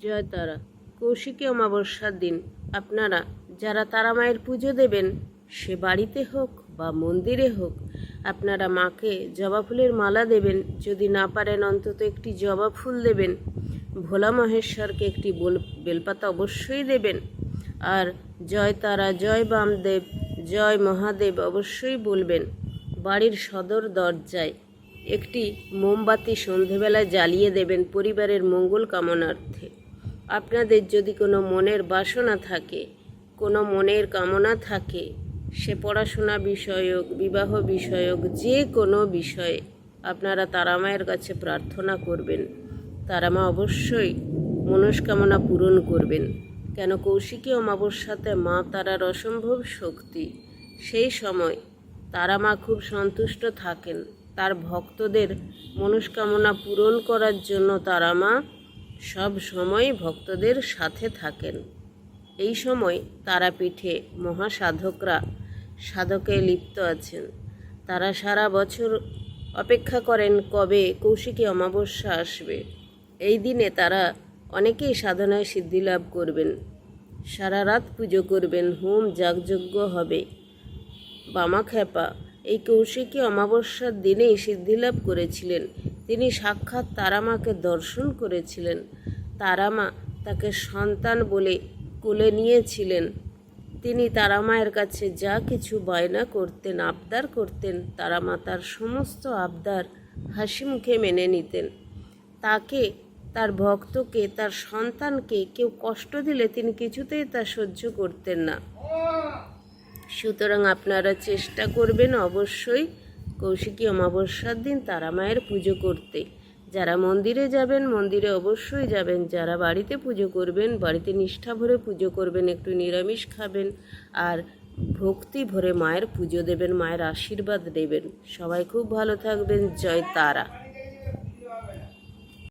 জয় তারা। কৌশিকী অমাবস্যার দিন, আপনারা যারা তারা মায়ের পুজো দেবেন, সে বাড়িতে হোক বা মন্দিরে হোক, আপনারা মাকে জবা ফুলের মালা দেবেন। যদি না পারেন অন্তত একটি জবা ফুল দেবেন। ভোলা মহেশ্বরকে একটি বল বেলপাতা অবশ্যই দেবেন। আর জয় তারা, জয় বামদেব, জয় মহাদেব অবশ্যই বলবেন। বাড়ির সদর দরজায় একটি মোমবাতি সন্ধেবেলায় জ্বালিয়ে দেবেন পরিবারের মঙ্গল কামনার্থে। আপনাদের যদি কোনো মনের বাসনা থাকে, কোনো মনের কামনা থাকে, সে পড়াশোনা বিষয়ক, বিবাহ বিষয়ক, যে কোনো বিষয়ে আপনারা তারামায়ের কাছে প্রার্থনা করবেন। তারামা অবশ্যই মনস্কামনা পূরণ করবেন। কেন কৌশিকী অমাবস্যাতে মা তারার অসম্ভব শক্তি। সেই সময় তারা মা খুব সন্তুষ্ট থাকেন। তার ভক্তদের মনস্কামনা পূরণ করার জন্য তারা মা সব সময় ভক্তদের সাথে থাকেন। এই সময় তারাপীঠে মহাসাধকরা সাধকে লিপ্ত আছেন। তারা সারা বছর অপেক্ষা করেন কবে কৌশিকী অমাবস্যা আসবে। এই দিনে তারা অনেকেই সাধনায় সিদ্ধি লাভ করবেন। সারা রাত পুজো করবেন, হোম যাগযজ্ঞ হবে। বামাখ্যাপা এই কৌশিকী অমাবস্যার দিনেই সিদ্ধিলাভ করেছিলেন। তিনি সাক্ষাৎ তারামাকে দর্শন করেছিলেন। তারামা তাকে সন্তান বলে কোলে নিয়েছিলেন। তিনি তারামায়ের কাছে যা কিছু বায়না করতেন, আবদার করতেন, তারামা তার সমস্ত আবদার হাসি মুখে মেনে নিতেন। তাকে, তার ভক্তকে, তার সন্তানকে কেউ কষ্ট দিলে তিনি কিছুতেই তা সহ্য করতেন না। সুতরাং আপনারা চেষ্টা করবেন অবশ্যই কৌশিকী অমাবস্যার দিন তারা মায়ের পুজো করতে। যারা মন্দিরে যাবেন, মন্দিরে অবশ্যই যাবেন। যারা বাড়িতে পুজো করবেন, বাড়িতে নিষ্ঠা ভরে পুজো করবেন, একটু নিরামিষ খাবেন আর ভক্তি ভরে মায়ের পুজো দেবেন, মায়ের আশীর্বাদ দেবেন। সবাই খুব ভালো থাকবেন। জয় তারা।